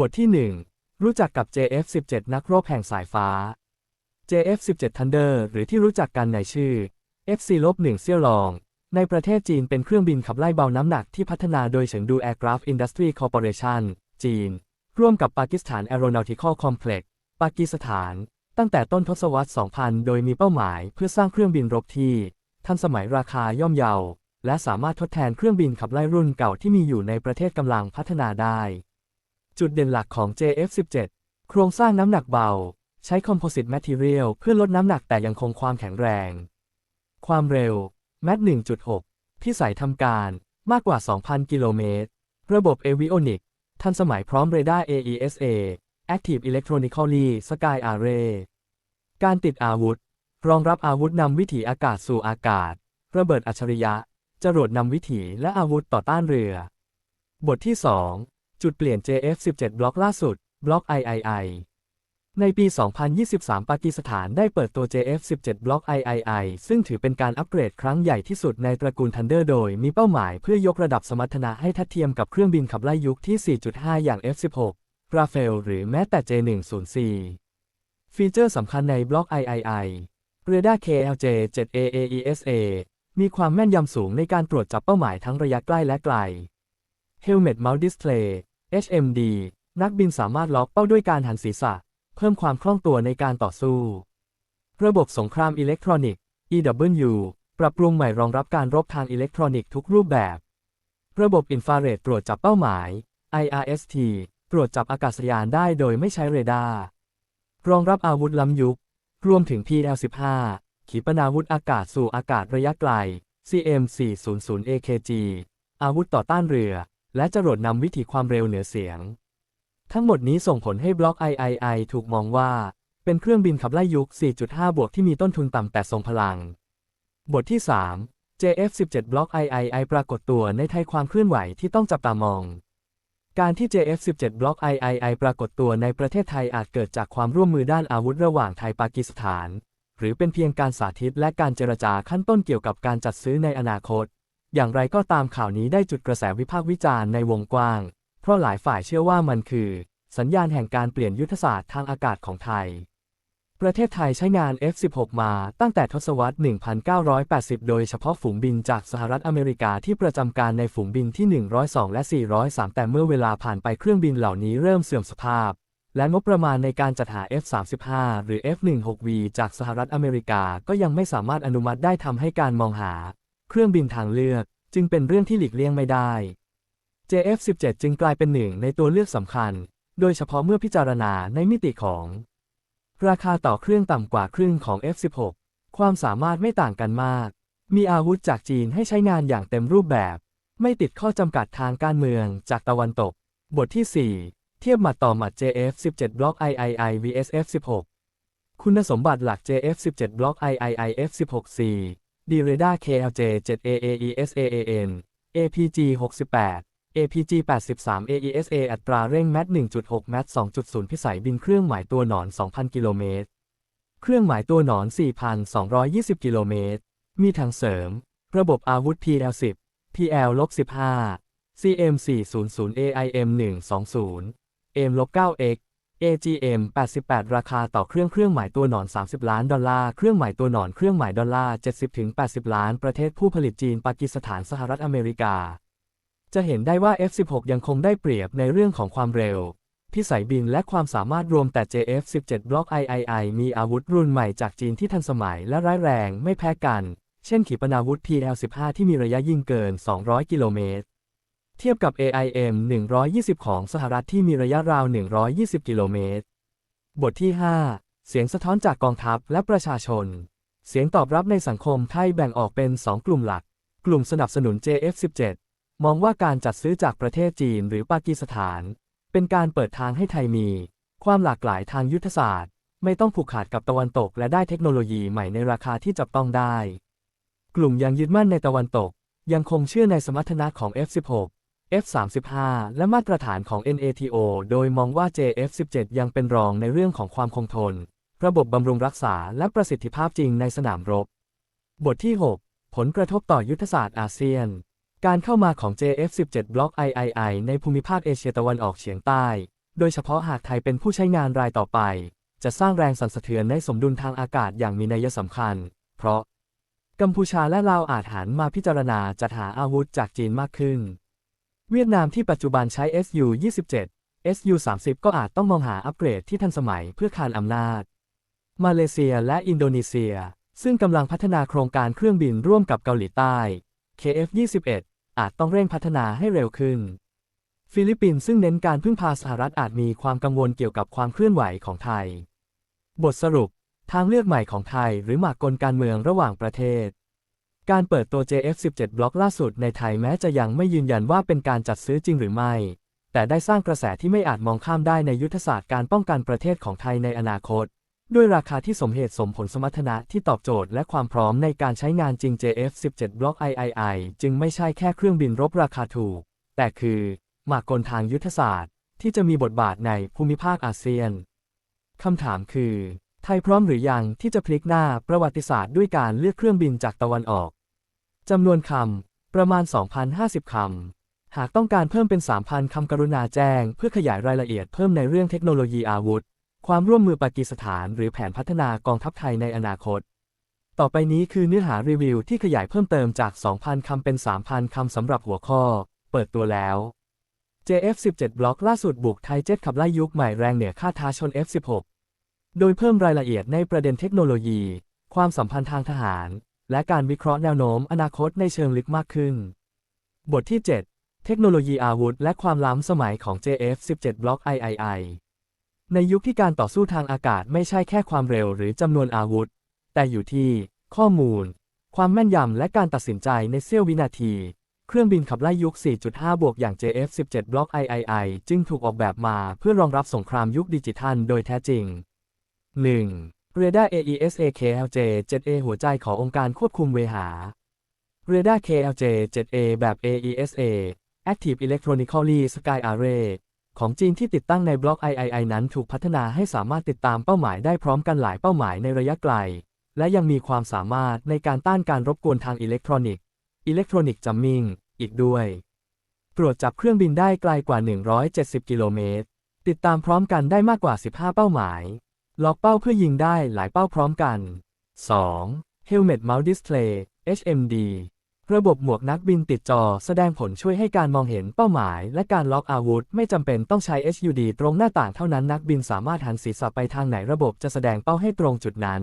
บทที่ 1 รู้จักกับ JF-17 นักรบแห่งสายฟ้า JF-17 Thunder หรือที่รู้จักกันในชื่อ FC-1 เซี่ยวลอง ในประเทศจีนเป็นเครื่องบินขับไล่เบาน้ำหนักที่พัฒนาโดยเฉิงดู Aircraft Industry Corporation จีน ร่วมกับปากีสถาน Aeronautical Complex ปากีสถาน ตั้งแต่ต้นทศวรรษ 2000 โดยมีเป้าหมายเพื่อสร้างเครื่องบินรบที่ทันสมัยราคาย่อมเยา และสามารถทดแทนเครื่องบินขับไล่รุ่นเก่าที่มีอยู่ในประเทศกำลังพัฒนาได้ จุดเด่นหลักของ JF17 โครงสร้างน้ำหนักเบา ใช้คอมโพสิตแมทเทียลเพื่อลดน้ำหนักแต่ยังคงความแข็งแรง ความเร็วแมท1.6พิสัยทำการมากกว่า 2,000 กิโลเมตร ระบบเอวิโอนิกทันสมัยพร้อมเรดาร์ AESA Active Electronically Sky Array การติดอาวุธ รองรับอาวุธนำวิถีอากาศสู่อากาศ ระเบิดอัจฉริยะ จรวดนำวิถีและอาวุธต่อต้านเรือ บทที่ 2 จุดเปลี่ยน JF17 บล็อกล่าสุด บล็อก III ในปี 2023 ปากีสถานได้เปิดตัว JF17 บล็อก III ซึ่งถือเป็นการอัปเกรดครั้งใหญ่ที่สุดในตระกูล Thunder โดยมีเป้าหมายเพื่อยกระดับสมรรถนะให้ทัดเทียมกับเครื่องบินขับไล่ยุคที่ 4.5 อย่าง F16 ราเฟลหรือแม้แต่ J104 ฟีเจอร์สำคัญในบล็อก III เรดาร์ KLJ 7AAESA มีความแม่นยำสูงในการตรวจจับเป้าหมายทั้งระยะใกล้และไกล Helmet Mount Display HMD นักบินสามารถล็อกเป้าด้วยการหันศีรษะ เพิ่มความคล่องตัวในการต่อสู้ ระบบสงครามอิเล็กทรอนิกส์ EW ปรับปรุงใหม่รองรับการรบทางอิเล็กทรอนิกส์ทุกรูปแบบ ระบบอินฟราเรดตรวจจับเป้าหมาย IRST ตรวจจับอากาศยานได้โดยไม่ใช้เรดาร์ รองรับอาวุธล้ำยุค รวมถึง PL-15 ขีปนาวุธอากาศสู่อากาศระยะไกล CM400AKG อาวุธต่อต้านเรือ และจรวดนำวิถีความเร็วเหนือเสียง ทั้งหมดนี้ส่งผลให้บล็อก III ถูกมองว่า เป็นเครื่องบินขับไล่ยุค 4.5 บวกที่มีต้นทุนต่ำแต่ทรงพลัง บทที่ 3 JF17 บล็อก III ปรากฏตัวในไทยความเคลื่อนไหวที่ต้องจับตามอง การที่ JF17 บล็อก III ปรากฏตัวในประเทศไทยอาจเกิดจากความร่วมมือด้านอาวุธระหว่างไทยปากีสถาน หรือเป็นเพียงการสาธิตและการเจรจาขั้นต้นเกี่ยวกับการจัดซื้อในอนาคต อย่างไรก็ตามข่าวนี้ได้จุดกระแสวิพากษ์วิจารณ์ในวงกว้าง เพราะหลายฝ่ายเชื่อว่ามันคือ สัญญาณแห่งการเปลี่ยนยุทธศาสตร์ทางอากาศของไทย ประเทศไทยใช้งาน F-16 มาตั้งแต่ทศวรรษ 1980 โดยเฉพาะฝูงบินจากสหรัฐอเมริกาที่ประจำการในฝูงบินที่ 102 และ 403 แต่เมื่อเวลาผ่านไปเครื่องบินเหล่านี้เริ่มเสื่อมสภาพและงบประมาณในการจัดหา F-35 หรือ F-16V จากสหรัฐอเมริกาก็ยังไม่สามารถอนุมัติได้ทำให้การมองหา เครื่องบินทางเลือก จึงเป็นเรื่องที่หลีกเลี่ยงไม่ได้ JF-17 จึงกลายเป็นหนึ่งในตัวเลือกสำคัญ โดยเฉพาะเมื่อพิจารณาในมิติของ ราคาต่อเครื่องต่ำกว่าครึ่งของ F16 ความสามารถไม่ต่างกันมาก มีอาวุธจากจีนให้ใช้งานอย่างเต็มรูปแบบ ไม่ติดข้อจำกัดทางการเมืองจากตะวันตก บทที่ 4 เทียบหมัดต่อหมัด JF17 บล็อก III vs F16 คุณสมบัติหลัก JF17 บล็อก III F16C d r a d a r KLJ 7AAESAAN APG 68 APG 83 AESA อัตราเร่งแมท1.6 แมท2.0 พิสัยบินเครื่องหมายตัวหนอน 2,000 กิโลเมตร เครื่องหมายตัวหนอน 4,220 กิโลเมตร มีถังเสริม ระบบอาวุธ PL10 PL-15 CM 400 AIM 120 M 9X AGM 88 ราคาต่อเครื่องเครื่องหมายตัวหนอน 30 ล้านดอลลาร์ เครื่องหมายตัวหนอน เครื่องหมายดอลลาร์ 70-80 ล้าน ประเทศผู้ผลิตจีน ปากีสถาน สหรัฐอเมริกา จะเห็นได้ว่า F16 ยังคงได้เปรียบในเรื่องของความเร็ว พิสัยบินและความสามารถรวมแต่ JF17 บล็อก III มีอาวุธรุ่นใหม่จากจีนที่ทันสมัยและร้ายแรงไม่แพ้กัน เช่นขีปนาวุธ PL15 ที่มีระยะยิงเกิน 200 กิโลเมตร เทียบกับ AIM 120 ของสหรัฐที่มีระยะราว 120 กิโลเมตร บทที่ 5 เสียงสะท้อนจากกองทัพและประชาชน เสียงตอบรับในสังคมไทยแบ่งออกเป็น 2 กลุ่มหลัก กลุ่มสนับสนุน JF17 มองว่าการจัดซื้อจากประเทศจีนหรือปากีสถาน เป็นการเปิดทางให้ไทยมี ความหลากหลายทางยุทธศาสตร์ ไม่ต้องผูกขาดกับตะวันตก และได้เทคโนโลยีใหม่ในราคาที่จับต้องได้ กลุ่มยังยึดมั่นในตะวันตก ยังคงเชื่อในสมรรถนะของ F16 F35 และมาตรฐานของ NATO โดยมองว่า JF17 ยังเป็นรองในเรื่องของความคงทน ระบบบำรุงรักษาและประสิทธิภาพจริงในสนามรบ บทที่ 6 ผลกระทบต่อยุทธศาสตร์อาเซียน การเข้ามาของ JF17 บล็อก III ในภูมิภาคเอเชียตะวันออกเฉียงใต้ โดยเฉพาะหากไทยเป็นผู้ใช้งานรายต่อไป จะสร้างแรงสั่นสะเทือนในสมดุลทางอากาศอย่างมีนัยสำคัญ เพราะ กัมพูชาและลาวอาจหันมาพิจารณาจัดหาอาวุธจากจีนมากขึ้น เวียดนามที่ปัจจุบันใช้ SU-27 SU-30 ก็อาจต้องมองหาอัปเกรดที่ทันสมัยเพื่อคานอำนาจ มาเลเซียและอินโดนีเซีย ซึ่งกำลังพัฒนาโครงการเครื่องบินร่วมกับเกาหลีใต้ KF-21 อาจต้องเร่งพัฒนาให้เร็วขึ้น ฟิลิปปินส์ซึ่งเน้นการพึ่งพาสหรัฐอาจมีความกังวลเกี่ยวกับความเคลื่อนไหวของไทย บทสรุป ทางเลือกใหม่ของไทยหรือหมากกลการเมืองระหว่างประเทศ การเปิดตัว JF17 บล็อกล่าสุดในไทยแม้จะยังไม่ยืนยันว่าเป็นการจัดซื้อจริงหรือไม่ แต่ได้สร้างกระแสที่ไม่อาจมองข้ามได้ในยุทธศาสตร์การป้องกันประเทศของไทยในอนาคต ด้วยราคาที่สมเหตุสมผลสมรรถนะที่ตอบโจทย์และความพร้อมในการใช้งานจริง JF17 บล็อก III จึงไม่ใช่แค่เครื่องบินรบราคาถูก แต่คือหมากกลทางยุทธศาสตร์ ที่จะมีบทบาทในภูมิภาคอาเซียนคำถามคือ ไทยพร้อมหรือยังที่จะพลิกหน้าประวัติศาสตร์ด้วยการเลือกเครื่องบินจากตะวันออก จำนวนคำ ประมาณ 2,050 คำ หากต้องการเพิ่มเป็น 3,000 คำกรุณาแจ้ง เพื่อขยายรายละเอียดเพิ่มในเรื่องเทคโนโลยีอาวุธ ความร่วมมือปากีสถานหรือแผนพัฒนากองทัพไทยในอนาคต ต่อไปนี้คือเนื้อหารีวิวที่ขยายเพิ่มเติมจาก 2,000 คำเป็น 3,000 คำสำหรับหัวข้อ เปิดตัวแล้ว JF17 บล็อกล่าสุดบุกไทยเจ็ตขับไล่ยุคใหม่แรงเหนือค่าท้าชน F16 โดยเพิ่มรายละเอียดในประเด็นเทคโนโลยี ความสัมพันธ์ทางทหาร และการวิเคราะห์แนวโน้มอนาคตในเชิงลึกมากขึ้น บทที่ 7 เทคโนโลยีอาวุธ และความล้ำสมัยของ JF17 บล็อก III ในยุคที่การต่อสู้ทางอากาศไม่ใช่แค่ความเร็วหรือจำนวนอาวุธ แต่อยู่ที่ ข้อมูล ความแม่นยำและการตัดสินใจในเสี้ยววินาที เครื่องบินขับไล่ยุค 4.5 บวกอย่าง JF17 บล็อก III จึงถูกออกแบบมาเพื่อรองรับสงครามยุคดิจิทัลโดยแท้จริง 1. เรดาร์ AESA KLJ 7A หัวใจขององค์การควบคุมเวหาเรดาร์ KLJ 7A แบบ AESA Active Electronically Sky Array ของจีนที่ติดตั้งในบล็อก III นั้นถูกพัฒนาให้สามารถติดตามเป้าหมายได้พร้อมกันหลายเป้าหมายในระยะไกล และยังมีความสามารถในการต้านการรบกวนทางอิเล็กทรอนิกส์อิเล็กทรอนิกส์จัมมิงอีกด้วย ตรวจจับเครื่องบินได้ไกลกว่า 170 กิโลเมตร ติดตามพร้อมกันได้มากกว่า 15 เป้าหมาย ล็อกเป้าเพื่อยิงได้หลายเป้าพร้อมกัน 2. Helmet Mount Display HMD ระบบหมวกนักบินติดจอแสดงผลช่วยให้การมองเห็นเป้าหมาย และการล็อกอาวุธ ไม่จำเป็นต้องใช้ HUD ตรงหน้าต่างเท่านั้นนักบินสามารถหันศีรษะไปทางไหนระบบจะแสดงเป้าให้ตรงจุดนั้น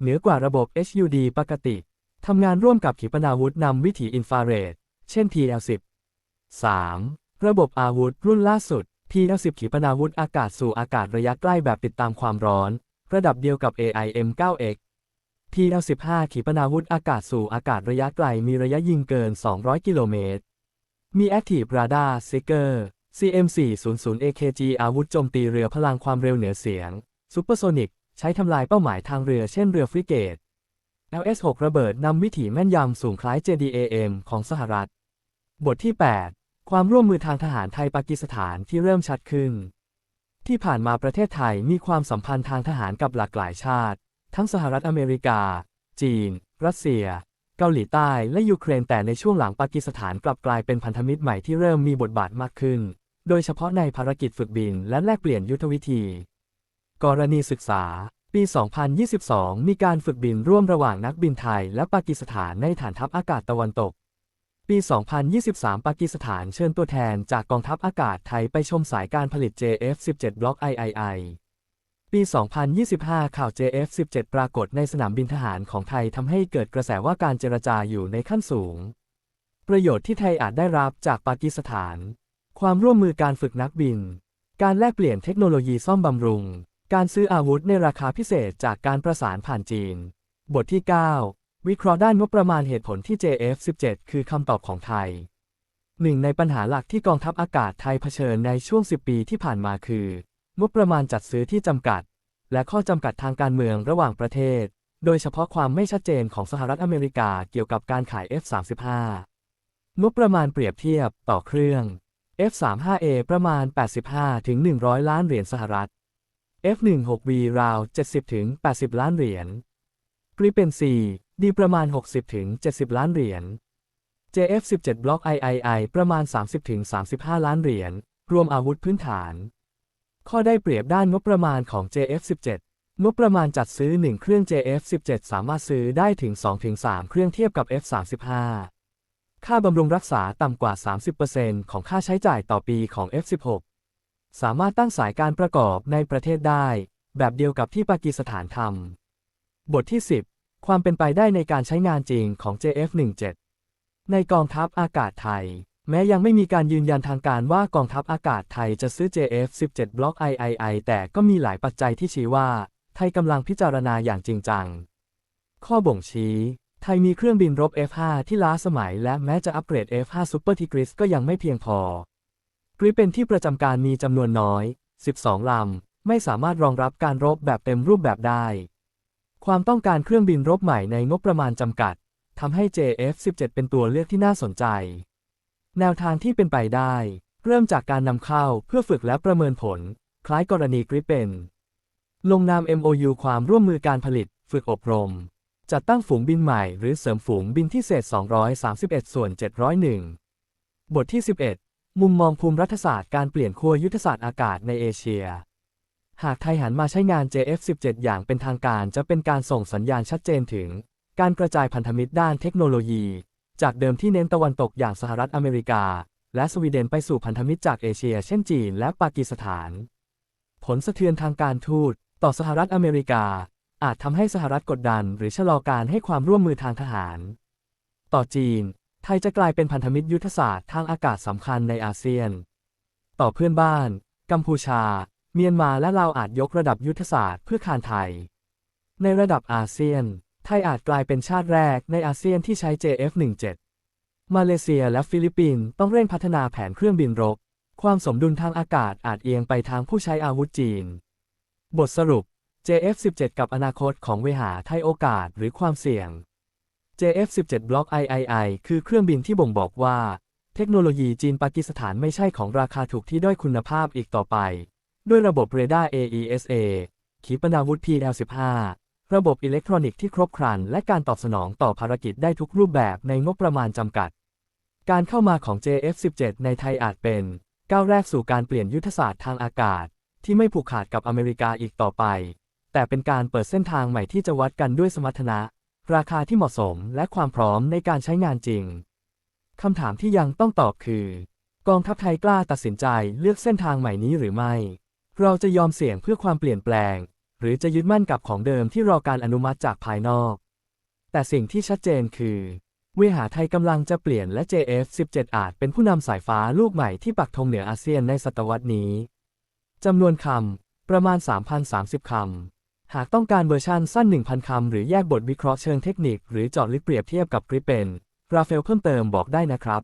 เหนือกว่าระบบ HUD ปกติ ทำงานร่วมกับขีปนาวุธนำวิถีอินฟราเรด เช่น TL10 3. ระบบอาวุธรุ่นล่าสุด TL10 ขีปนาวุธอากาศสู่อากาศระยะใกล้แบบติดตามความร้อน ระดับเดียวกับ AIM-9X TL15 ขีปนาวุธอากาศสู่อากาศระยะไกลมีระยะยิงเกิน 200 กิโลเมตร มี Active Radar Seeker CM400 AKG อาวุธโจมตีเรือพลังความเร็วเหนือเสียง Supersonic ใช้ทำลายเป้าหมายทางเรือเช่นเรือฟริเกต LS6 ระเบิดนำวิถีแม่นยำสูงคล้าย JDAM ของสหรัฐ บทที่ 8 ความร่วมมือทางทหารไทยปากีสถานที่เริ่มชัดขึ้น ที่ผ่านมาประเทศไทยมีความสัมพันธ์ทางทหารกับหลากหลายชาติ ทั้งสหรัฐอเมริกา จีน รัสเซีย เกาหลีใต้และยูเครนแต่ในช่วงหลังปากีสถานกลับกลายเป็นพันธมิตรใหม่ที่เริ่มมีบทบาทมากขึ้น โดยเฉพาะในภารกิจฝึกบินและแลกเปลี่ยนยุทธวิธี กรณีศึกษา ปี 2022 มีการฝึกบินร่วมระหว่างนักบินไทย และปากีสถานในฐานทัพอากาศตะวันตก ปี 2023 ปากีสถานเชิญตัวแทนจากกองทัพอากาศไทยไปชมสายการผลิต JF-17 บล็อก III ปี 2025 ข่าว JF-17 ปรากฏในสนามบินทหารของไทยทำให้เกิดกระแสว่าการเจรจาอยู่ในขั้นสูง ประโยชน์ที่ไทยอาจได้รับจากปากีสถาน ความร่วมมือการฝึกนักบิน การแลกเปลี่ยนเทคโนโลยีซ่อมบำรุง การซื้ออาวุธในราคาพิเศษจากการประสานผ่านจีน บทที่ 9 วิเคราะห์ด้านงบประมาณเหตุผลที่ JF-17 คือคำตอบของไทย หนึ่งในปัญหาหลักที่กองทัพอากาศไทยเผชิญในช่วง 10 ปีที่ผ่านมาคือ งบประมาณจัดซื้อที่จำกัด และข้อจำกัดทางการเมืองระหว่างประเทศ โดยเฉพาะความไม่ชัดเจนของสหรัฐอเมริกาเกี่ยวกับการขาย F-35 งบประมาณเปรียบเทียบต่อเครื่อง F-35A ประมาณ 85-100 ล้านเหรียญสหรัฐ F-16V ราว 70-80 ล้านเหรียญกริเป็น4 ดีประมาณ 60ถึง70 ล้านเหรียญ JF-17 บล็อก III ประมาณ 30ถึง35 ล้านเหรียญ รวมอาวุธพื้นฐาน ข้อได้เปรียบด้านงบประมาณของ JF17 งบประมาณจัดซื้อ 1 เครื่อง JF17 สามารถซื้อได้ถึง 2-3 เครื่องเทียบกับ F35 ค่าบำรุงรักษาต่ำกว่า 30%ของค่าใช้จ่ายต่อปีของ F16 สามารถตั้งสายการประกอบในประเทศได้ แบบเดียวกับที่ปากีสถานทำบทที่ 10 ความเป็นไปได้ในการใช้งานจริงของ JF17 ในกองทัพอากาศไทย แม้ยังไม่มีการยืนยันทางการว่ากองทัพอากาศไทยจะซื้อ JF17 บล็อก III แต่ก็มีหลายปัจจัยที่ชี้ว่า ไทยกำลังพิจารณาอย่างจริงจัง ข้อบ่งชี้ไทยมีเครื่องบินรบ F5 ที่ล้าสมัยและแม้จะอัปเกรด F5 Super Tigris ก็ยังไม่เพียงพอกริปเป็นที่ประจำการมีจำนวนน้อย 12 ลำ ไม่สามารถรองรับการรบแบบเต็มรูปแบบได้ ความต้องการเครื่องบินรบใหม่ในงบประมาณจำกัดทำให้ JF17 เป็นตัวเลือกที่น่าสนใจ แนวทางที่เป็นไปได้ เริ่มจากการนำเข้าเพื่อฝึกและประเมินผล คล้ายกรณีกริปเป็น ลงนาม MOU ความร่วมมือการผลิต ฝึกอบรม จัดตั้งฝูงบินใหม่หรือเสริมฝูงบินที่เศษ 231 ส่วน 701 บทที่ 11 มุมมองภูมิรัฐศาสตร์การเปลี่ยนขั้วยุทธศาสตร์อากาศในเอเชีย หากไทยหันมาใช้งาน JF17 อย่างเป็นทางการจะเป็นการส่งสัญญาณชัดเจนถึง การกระจายพันธมิตรด้านเทคโนโลยี จากเดิมที่เน้นตะวันตกอย่างสหรัฐอเมริกา และสวีเดนไปสู่พันธมิตรจากเอเชีย เช่นจีนและปากีสถาน ผลสะเทือนทางการทูตต่อสหรัฐอเมริกา อาจทำให้สหรัฐกดดัน หรือชะลอการให้ความร่วมมือทางทหาร ต่อจีน ไทยจะกลายเป็นพันธมิตรยุทธศาสตร์ทางอากาศสำคัญในอาเซียน ต่อเพื่อนบ้าน กัมพูชา เมียนมาและลาวอาจยกระดับยุทธศาสตร์เพื่อคานไทย ในระดับอาเซียน ไทยอาจกลายเป็นชาติแรกในอาเซียนที่ใช้ JF17 มาเลเซียและฟิลิปปินส์ต้องเร่งพัฒนาแผนเครื่องบินรบ ความสมดุลทางอากาศอาจเอียงไปทางผู้ใช้อาวุธจีน บทสรุป JF17 กับอนาคตของเวหาไทยโอกาสหรือความเสี่ยง JF17 บล็อก III คือเครื่องบินที่บ่งบอกว่า เทคโนโลยีจีนปากีสถานไม่ใช่ของราคาถูกที่ด้อยคุณภาพอีกต่อไป ด้วยระบบเรดาร์ AESA ขีปนาวุธ PL15 ระบบอิเล็กทรอนิกส์ที่ครบครัน และการตอบสนองต่อภารกิจได้ทุกรูปแบบในงบประมาณจำกัด การเข้ามาของ JF17 ในไทยอาจเป็น ก้าวแรกสู่การเปลี่ยนยุทธศาสตร์ทางอากาศ ที่ไม่ผูกขาดกับอเมริกาอีกต่อไป แต่เป็นการเปิดเส้นทางใหม่ที่จะวัดกันด้วยสมรรถนะ ราคาที่เหมาะสมและความพร้อมในการใช้งานจริงคำถามที่ยังต้องตอบคือ กองทัพไทยกล้าตัดสินใจเลือกเส้นทางใหม่นี้หรือไม่ เราจะยอมเสี่ยงเพื่อความเปลี่ยนแปลง หรือจะยึดมั่นกับของเดิมที่รอการอนุมัติจากภายนอก แต่สิ่งที่ชัดเจนคือเวหาไทยกำลังจะเปลี่ยนและ JF17 อาจเป็นผู้นำสายฟ้าลูกใหม่ที่ปักธงเหนืออาเซียนในศตวรรษนี้จำนวนคำ ประมาณ 3,030 คำ หากต้องการเวอร์ชันสั้น 1,000 คำ หรือแยกบทวิเคราะห์เชิงเทคนิค หรือเจาะลึกเปรียบเทียบกับกริปเป็น ราเฟลเพิ่มเติมบอกได้นะครับ